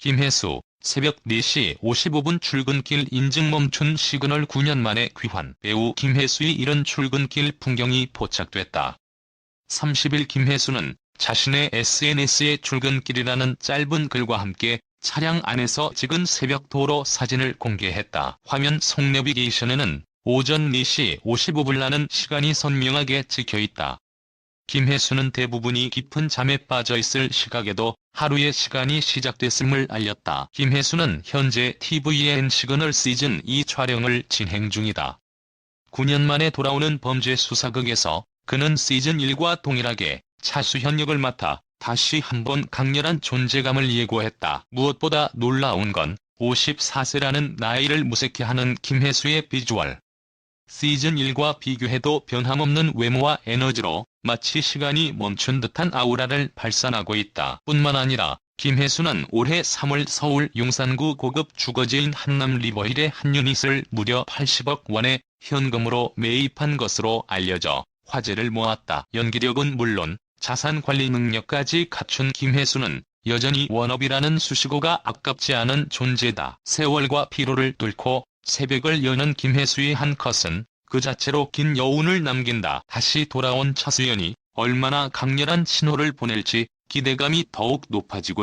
김혜수, 새벽 4시 55분 출근길 인증 멈춘 시그널 9년 만에 귀환. 배우 김혜수의 이런 출근길 풍경이 포착됐다. 30일 김혜수는 자신의 SNS에 출근길이라는 짧은 글과 함께 차량 안에서 찍은 새벽 도로 사진을 공개했다. 화면 속 내비게이션에는 오전 4시 55분라는 시간이 선명하게 찍혀있다. 김혜수는 대부분이 깊은 잠에 빠져있을 시각에도 하루의 시간이 시작됐음을 알렸다. 김혜수는 현재 TVN 시그널 시즌 2 촬영을 진행 중이다. 9년 만에 돌아오는 범죄 수사극에서 그는 시즌 1과 동일하게 차수현 역을 맡아 다시 한번 강렬한 존재감을 예고했다. 무엇보다 놀라운 건 54세라는 나이를 무색해 하는 김혜수의 비주얼. 시즌 1과 비교해도 변함없는 외모와 에너지로 마치 시간이 멈춘 듯한 아우라를 발산하고 있다. 뿐만 아니라 김혜수는 올해 3월 서울 용산구 고급 주거지인 한남 리버힐의 한 유닛을 무려 80억 원의 현금으로 매입한 것으로 알려져 화제를 모았다. 연기력은 물론 자산 관리 능력까지 갖춘 김혜수는 여전히 원업이라는 수식어가 아깝지 않은 존재다. 세월과 피로를 뚫고 새벽을 여는 김혜수의 한 컷은 그 자체로 긴 여운을 남긴다. 다시 돌아온 차수연이 얼마나 강렬한 신호를 보낼지 기대감이 더욱 높아지고